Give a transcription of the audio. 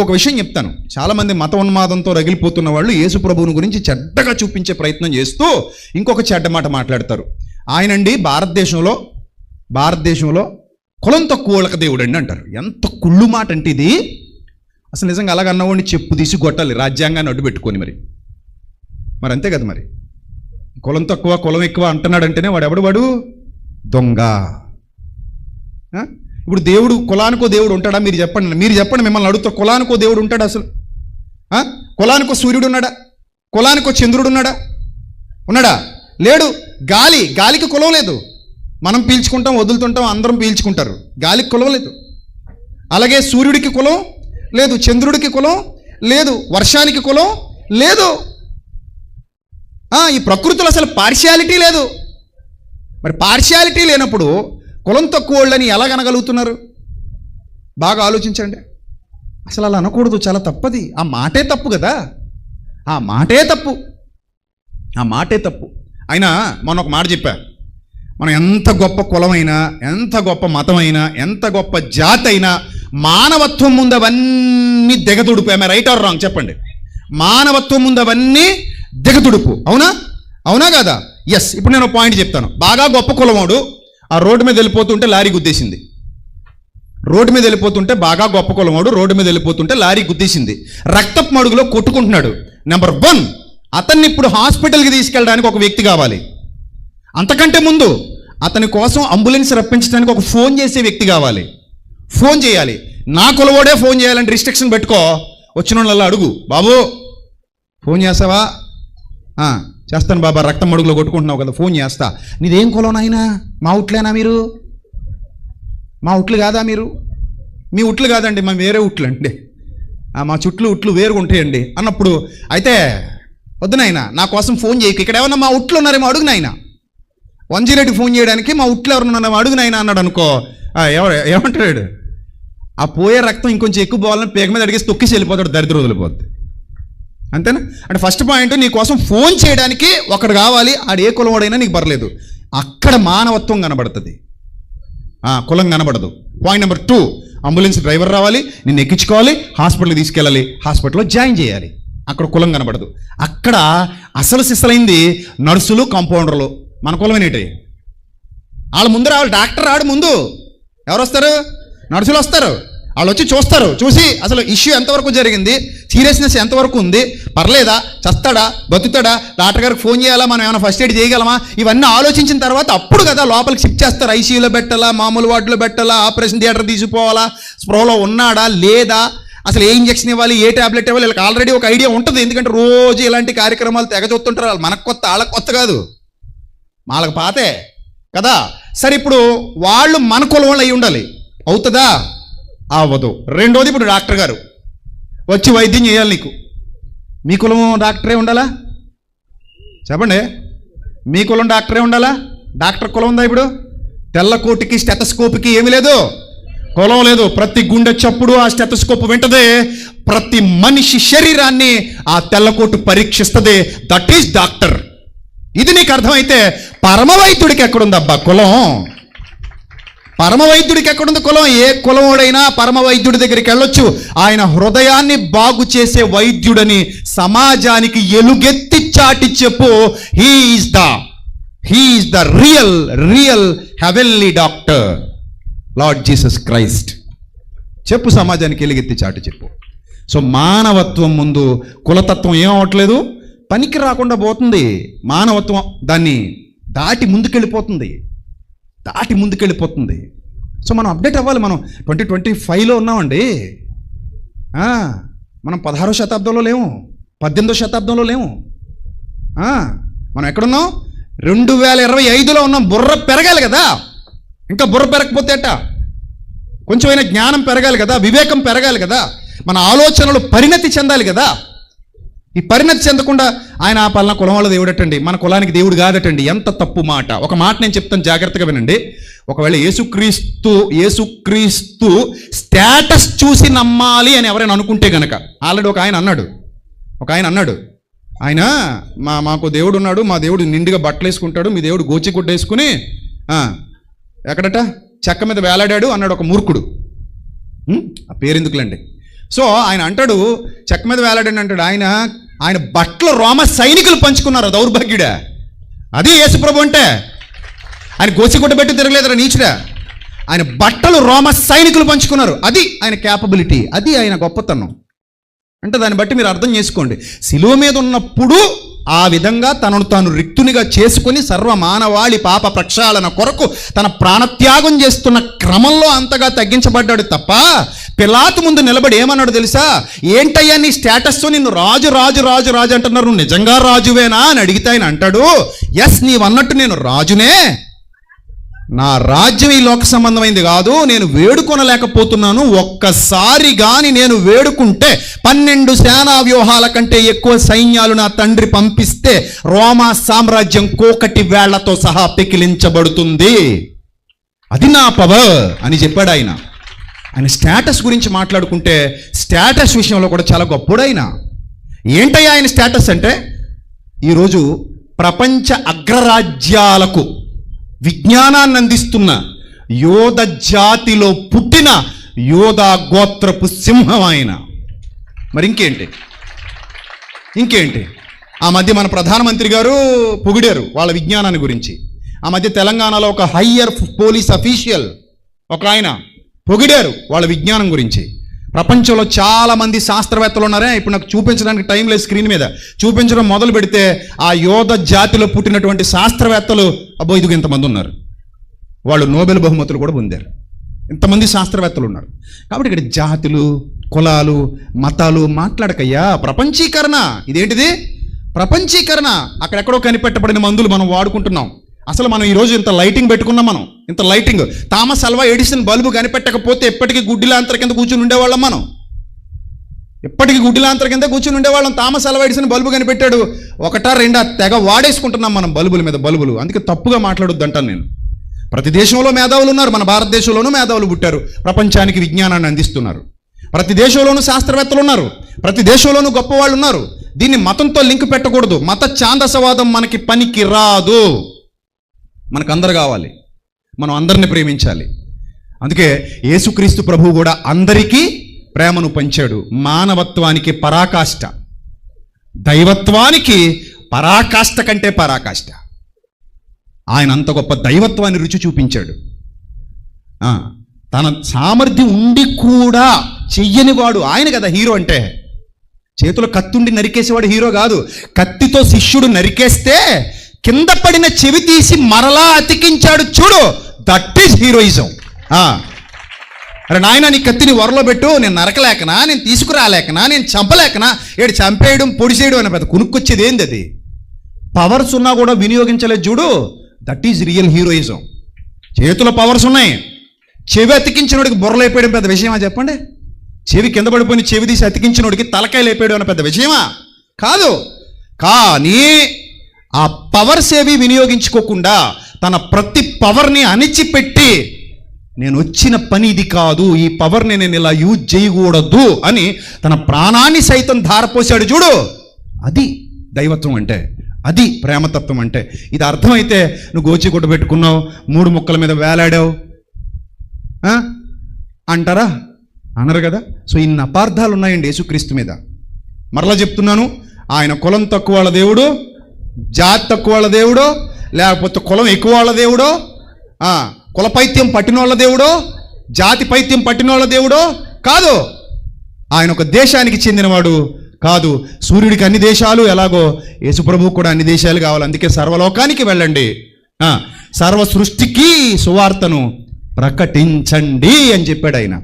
మీకు ఒక విషయం చెప్తాను. చాలామంది మత ఉన్మాదంతో రగిలిపోతున్న వాళ్ళు యేసు ప్రభువుని గురించి చెడ్డగా చూపించే ప్రయత్నం చేస్తూ ఇంకొక చెడ్డ మాట మాట్లాడతారు. ఆయనండి భారతదేశంలో భారతదేశంలో కులం తక్కువ వాళ్ళకి దేవుడు అండి అంటారు. ఎంత కుళ్ళు మాట అంటే ఇది. అసలు నిజంగా అలాగ అన్నవాడిని చెప్పు తీసి కొట్టాలి రాజ్యాంగాన్ని అడ్డు పెట్టుకొని మరి. మరి అంతే కదా మరి. కులం తక్కువ కులం ఎక్కువ అంటున్నాడంటేనే వాడు ఎవడు వాడు? దొంగ. ఇప్పుడు దేవుడు కులానికో దేవుడు ఉంటాడా? మీరు చెప్పండి. మీరు చెప్పండి మిమ్మల్ని అడుగుతా. కులానికో దేవుడు ఉంటాడా అసలు? కులానికో సూర్యుడు ఉన్నాడా? కులానికో చంద్రుడు ఉన్నాడా? ఉన్నాడా? లేడు. గాలి గాలికి కులం లేదు. మనం పీల్చుకుంటాం వదులుతుంటాం అందరం పీల్చుకుంటారు. గాలికి కులం లేదు. అలాగే సూర్యుడికి కులం లేదు చంద్రుడికి కులం లేదు వర్షానికి కులం లేదు. ఈ ప్రకృతిలో అసలు పార్షియాలిటీ లేదు. మరి పార్షియాలిటీ లేనప్పుడు కులం తక్కువ వాళ్ళని ఎలా అనగలుగుతున్నారు బాగా ఆలోచించండి. అసలు అలా అనకూడదు చాలా తప్పది. ఆ మాటే తప్పు కదా? ఆ మాటే తప్పు. ఆ మాటే తప్పు. అయినా మొన్న ఒక మాట చెప్పా. మనం ఎంత గొప్ప కులమైనా ఎంత గొప్ప మతమైనా ఎంత గొప్ప జాతి అయినా మానవత్వం ముందు అవన్నీ దిగతుడుపు ఆమె రైట్ ఆర్ రాంగ్ చెప్పండి. మానవత్వం ముందు అవన్నీ దిగతుడుపు అవునా? అవునా కదా? ఎస్ ఇప్పుడు నేను పాయింట్ చెప్తాను. బాగా గొప్ప కులమోడు ఆ రోడ్డు మీద వెళ్ళిపోతుంటే లారీ గుద్దేసింది. రోడ్డు మీద వెళ్ళిపోతుంటే బాగా గొప్ప కులమాడు రోడ్డు మీద వెళ్ళిపోతుంటే లారీ గుద్దేసింది. రక్తపు మడుగులో కొట్టుకుంటున్నాడు. నెంబర్ వన్ అతన్ని ఇప్పుడు హాస్పిటల్కి తీసుకెళ్ళడానికి ఒక వ్యక్తి కావాలి. అంతకంటే ముందు అతని కోసం అంబులెన్స్ రప్పించడానికి ఒక ఫోన్ చేసే వ్యక్తి కావాలి. ఫోన్ చేయాలి. నా కులవోడే ఫోన్ చేయాలంటే రిస్ట్రిక్షన్ పెట్టుకో. వచ్చిన వాళ్ళ అడుగు. బాబు ఫోన్ చేసావా? చేస్తాను బాబా రక్తం మడుగులో కొట్టుకుంటున్నావు కదా ఫోన్ చేస్తా. నీదేం కులం నాయనా? మా ఉట్లేనా మీరు? మా ఉట్లు కాదా మీరు? మీ ఉట్లు కాదండి మా వేరే ఉట్లు అండి. మా చుట్లు ఉట్లు వేరుగా ఉంటాయండి. అన్నప్పుడు అయితే వద్దునైనా నా కోసం ఫోన్ చేయకు. ఇక్కడ ఏమన్నా మా ఉట్లు ఉన్నారేమో అడుగునైనా వన్ జీరోకి ఫోన్ చేయడానికి మా ఉట్లు ఎవరున్నారేమో అడుగునైనా అన్నాడు అనుకో. ఎవరు ఏమంటాడు? ఆ పోయే రక్తం ఇంకొంచెం ఎక్కువ పోవాలని పేగ మీద అడిగేసి తొక్కేసి వెళ్ళిపోతాడు దరిద్ర వదిలిపోద్ది. అంతేనా? అంటే ఫస్ట్ పాయింట్ నీ కోసం ఫోన్ చేయడానికి ఒకడు కావాలి ఆడు ఏ కులవాడైనా నీకు పర్లేదు అక్కడ మానవత్వం కనబడుతుంది. కులం కనబడదు. Point number two ambulance driver రావాలి నిన్ను ఎక్కించుకోవాలి హాస్పిటల్కి తీసుకెళ్ళాలి హాస్పిటల్లో జాయిన్ చేయాలి. అక్కడ కులం కనబడదు. అక్కడ అసలు సిసలైంది నర్సులు కాంపౌండర్లు మన కులమేనేటి వాళ్ళ ముందు రావాలి డాక్టర్ రాడు ముందు. ఎవరు వస్తారు? నర్సులు వస్తారు. వాళ్ళు వచ్చి చూస్తారు. చూసి అసలు ఇష్యూ ఎంతవరకు జరిగింది? సీరియస్నెస్ ఎంతవరకు ఉంది? పర్లేదా? చస్తాడా? బతుకుతాడా? డాక్టర్ గారికి ఫోన్ చేయాలా? మనం ఏమైనా ఫస్ట్ ఎయిడ్ చేయగలమా? ఇవన్నీ ఆలోచించిన తర్వాత అప్పుడు కదా లోపలికి షిఫ్ట్ చేస్తారు. ఐసీయూలో పెట్టాలా? మామూలు వార్డులో పెట్టాలా? ఆపరేషన్ థియేటర్ తీసుకుపోవాలా స్ప్రోలో ఉన్నాడా? లేదా? అసలు ఏ ఇంజక్షన్ ఇవ్వాలి? ఏ టాబ్లెట్ ఇవ్వాలి? వీళ్ళకి ఆల్రెడీ ఒక ఐడియా ఉంటుంది. ఎందుకంటే రోజు ఇలాంటి కార్యక్రమాలు తెగ చూస్తుంటారు వాళ్ళు. మనకు కొత్త వాళ్ళకి కొత్త కాదు. వాళ్ళకి పాతే కదా? సరే ఇప్పుడు వాళ్ళు మన కులం వాళ్ళు అయి ఉండాలి. అవుతుందా? అవ్వదు రెండోది ఇప్పుడు డాక్టర్ గారు. వచ్చి వైద్యం చేయాలి నీకు. మీ కులం డాక్టరే ఉండాలా? చెప్పండి. మీ కులం డాక్టరే ఉండాలా? డాక్టర్ కులం ఉందా ఇప్పుడు? తెల్లకోటికి స్టెతస్కోప్కి ఏమీ లేదు. కులం లేదు. ప్రతి గుండె చప్పుడు ఆ స్టెతస్కోప్ వింటదే. ప్రతి మనిషి శరీరాన్ని ఆ తెల్లకోటు పరీక్షిస్తుంది. That is doctor. ఇది నీకు అర్థమైతే పరమవైద్యుడికి ఎక్కడుందబ్బా కులం? పరమవైద్యుడికి ఎక్కడుంది కులం? ఏ కులముడైనా పరమవైద్యుడి దగ్గరికి వెళ్ళొచ్చు. ఆయన హృదయాన్ని బాగు చేసే వైద్యుడని సమాజానికి ఎలుగెత్తి చాటి చెప్పు. He is the he is the real real heavenly doctor lord Jesus Christ చెప్పు సమాజానికి ఎలుగెత్తి చాటి చెప్పు. సో మానవత్వం ముందు కులతత్వం ఏం అవ్వట్లేదు? పనికి రాకుండా పోతుంది. మానవత్వం దాన్ని దాటి ముందుకెళ్ళిపోతుంది. దాటి ముందుకెళ్ళిపోతుంది. సో మనం అప్డేట్ అవ్వాలి మనం. ట్వంటీ ట్వంటీ ఫైవ్లో ఉన్నామండి. మనం పదహారో శతాబ్దంలో లేము. పద్దెనిమిదో శతాబ్దంలో లేము. మనం ఎక్కడున్నాం? రెండు వేల ఇరవై ఐదులో ఉన్నాం. బుర్ర పెరగాలి కదా. ఇంకా బుర్ర పెరగకపోతే అట్ట కొంచెమైనా జ్ఞానం పెరగాలి కదా. వివేకం పెరగాలి కదా. మన ఆలోచనలు పరిణతి చెందాలి కదా. ఈ పరిణతి చెందకుండా ఆయన ఆ పలానా కులం వాళ్ళ దేవుడటండి. మన కులానికి దేవుడు కాదటండి. ఎంత తప్పు మాట. ఒక మాట నేను చెప్తాను జాగ్రత్తగా వినండి. ఒకవేళ యేసుక్రీస్తు యేసుక్రీస్తు స్టేటస్ చూసి నమ్మాలి అని ఎవరైనా అనుకుంటే గనక ఆల్రెడీ ఒక ఆయన అన్నాడు. ఒక ఆయన అన్నాడు ఆయన మా మాకు దేవుడు ఉన్నాడు మా దేవుడు నిండుగా బట్టలు వేసుకుంటాడు మీ దేవుడు గోచి గుడ్డ వేసుకుని ఎక్కడట? చెక్క మీద వేలాడాడు అన్నాడు ఒక మూర్ఖుడు. ఆ పేరెందుకులండి సో ఆయన అంటాడు చెక్క మీద వేలాడని అంటాడు ఆయన ఆయన బట్టలు రోమ సైనికులు పంచుకున్నారు దౌర్భాగ్యుడా. అది యేసుప్రభు అంటే. ఆయన గోసిగుడ్డ పెట్టి తిరగలేదురా నీచుడా. ఆయన బట్టలు రోమ సైనికులు పంచుకున్నారు. అది ఆయన క్యాపబిలిటీ అది ఆయన గొప్పతనం. అంటే దాన్ని బట్టి మీరు అర్థం చేసుకోండి. శిలువ మీద ఉన్నప్పుడు ఆ విధంగా తనను తాను రిక్తునిగా చేసుకుని సర్వ మానవాళి పాప ప్రక్షాళన కొరకు తన ప్రాణత్యాగం చేస్తున్న క్రమంలో అంతగా తగ్గించబడ్డాడు తప్ప పిలాతు ముందు నిలబడి ఏమన్నాడు తెలుసా? ఏంటయ్యా నీ స్టేటస్ నిన్ను రాజు రాజు రాజు రాజు అంటున్నారు. నిజంగా రాజువేనా? అని అడిగితే ఆయన అంటాడు ఎస్ నీవన్నట్టు నేను రాజునే. నా రాజ్యం ఈ లోక సంబంధమైంది కాదు నేను వేడుకొనలేకపోతున్నాను. ఒక్కసారి కానీ నేను వేడుకుంటే పన్నెండు సేనా వ్యూహాల కంటే ఎక్కువ సైన్యాలు నా తండ్రి పంపిస్తే రోమా సామ్రాజ్యం కోకటి వేళ్ళతో సహా పెకిలించబడుతుంది. అది నా పవర్ అని చెప్పాడు ఆయన. ఆయన స్టేటస్ గురించి మాట్లాడుకుంటే స్టేటస్ విషయంలో కూడా చాలా గొప్పడు ఆయన ఏంటయ్యా ఆయన స్టేటస్ అంటే ఈరోజు ప్రపంచ అగ్రరాజ్యాలకు విజ్ఞానాన్ని అందిస్తున్న యోధ జాతిలో పుట్టిన యోధ గోత్రపు సింహం ఆయన. మరి ఇంకేంటి? ఇంకేంటి? ఆ మధ్య మన ప్రధానమంత్రి గారు పొగిడారు వాళ్ళ విజ్ఞానాన్ని గురించి. ఆ మధ్య తెలంగాణలో ఒక హయ్యర్ పోలీస్ అఫీషియల్ ఒక ఆయన పొగిడారు వాళ్ళ విజ్ఞానం గురించి. ప్రపంచంలో చాలా మంది శాస్త్రవేత్తలు ఉన్నారే. ఇప్పుడు నాకు చూపించడానికి టైం లేదు స్క్రీన్ మీద. చూపించడం మొదలు పెడితే ఆ యోధ జాతిలో పుట్టినటువంటి శాస్త్రవేత్తలు అబ్బో ఇదిగో ఇంతమంది ఉన్నారు. వాళ్ళు నోబెల్ బహుమతులు కూడా పొందారు. ఇంతమంది శాస్త్రవేత్తలు ఉన్నారు. కాబట్టి ఇక్కడ జాతులు కులాలు మతాలు మాట్లాడకయ్యా. ప్రపంచీకరణ. ఇదేంటిది? ప్రపంచీకరణ. అక్కడెక్కడో కనిపెట్టబడిన మందులు మనం వాడుకుంటున్నాం. అసలు మనం ఈరోజు ఇంత లైటింగ్ పెట్టుకున్నాం మనం. ఇంత lighting. Thomas Alva Edison bulb కనిపెట్టకపోతే ఎప్పటికీ గుడ్డిలాంతర కింద కూర్చుని ఉండేవాళ్ళం మనం. ఎప్పటికీ గుడ్డిలాంతర కింద కూర్చుని ఉండేవాళ్ళం. థామస్ అల్వా ఎడిసన్ బల్బు కనిపెట్టాడు. ఒకటా రెండా తెగ వాడేసుకుంటున్నాం మనం బల్బుల మీద బల్బులు. అందుకే తప్పుగా మాట్లాడొద్దు అంటాను నేను. ప్రతి దేశంలో మేధావులు ఉన్నారు. మన భారతదేశంలోనూ మేధావులు పుట్టారు. ప్రపంచానికి విజ్ఞానాన్ని అందిస్తున్నారు. ప్రతి దేశంలోనూ శాస్త్రవేత్తలు ఉన్నారు. ప్రతి దేశంలోనూ గొప్పవాళ్ళు ఉన్నారు. దీన్ని మతంతో లింక్ పెట్టకూడదు. మత ఛాందసవాదం మనకి పనికి రాదు. మనకు అందరు కావాలి. మనం అందరిని ప్రేమించాలి. అందుకే యేసుక్రీస్తు ప్రభువు కూడా అందరికీ ప్రేమను పంచాడు. మానవత్వానికి పరాకాష్ట. దైవత్వానికి పరాకాష్ట కంటే పరాకాష్ట. ఆయన అంత గొప్ప దైవత్వాన్ని రుచి చూపించాడు. తన సామర్థ్యం ఉండి కూడా చెయ్యని వాడు ఆయన కదా హీరో అంటే. చేతులు కత్తుండి నరికేసేవాడు హీరో కాదు. కత్తితో శిష్యుడు నరికేస్తే కింద పడిన చెవి తీసి మరలా అతికించాడు చూడు దట్ ఈస్ హీరోయిజం అరే నాయన నీ కత్తిని వరలో పెట్టు నేను నరకలేకనా నేను తీసుకురాలేకనా నేను చంపలేకనా? ఏడు చంపేయడం పొడిసేయడం అనే పెద్ద కునుక్కొచ్చేది ఏంది అది? పవర్స్ ఉన్నా కూడా వినియోగించలేదు చూడు దట్ ఈజ్ రియల్ హీరోయిజం చేతిలో పవర్స్ ఉన్నాయి. చెవి అతికించినోడికి బుర్రలు అయిపోయడం పెద్ద విషయమా చెప్పండి? చెవి కింద పడిపోయిన చెవి తీసి అతికించినోడికి తలకాయ లేపేయడం అనే పెద్ద విషయమా? కాదు. కానీ ఆ పవర్స్ ఏవి వినియోగించుకోకుండా తన ప్రతి పవర్ని అణిచిపెట్టి నేను వచ్చిన పని ఇది కాదు ఈ పవర్ని నేను ఇలా యూజ్ చేయకూడదు అని తన ప్రాణాన్ని సైతం ధారపోశాడు చూడు. అది దైవత్వం అంటే అది ప్రేమతత్వం అంటే. ఇది అర్థమైతే నువ్వు గోచిగుడ్డ పెట్టుకున్నావు మూడు ముక్కల మీద వేలాడావు. అంటారా? అనరు కదా? సో ఇన్ని అపార్థాలు ఉన్నాయండి యేసుక్రీస్తు మీద. మరలా చెప్తున్నాను ఆయన కులం తక్కువ వాళ్ళ దేవుడు జాతి తక్కువ వాళ్ళ దేవుడో? లేకపోతే కులం ఎక్కువ వాళ్ళ దేవుడో? కుల పైత్యం పట్టిన వాళ్ళ దేవుడో? జాతి పైత్యం పట్టిన వాళ్ళ దేవుడో? కాదు. ఆయన ఒక దేశానికి చెందినవాడు కాదు. సూర్యుడికి అన్ని దేశాలు ఎలాగో యేసుప్రభువు కూడా అన్ని దేశాలు కావాలి. అందుకే సర్వలోకానికి వెళ్ళండి. సర్వ సృష్టికి సువార్తను ప్రకటించండి అని చెప్పాడు ఆయన.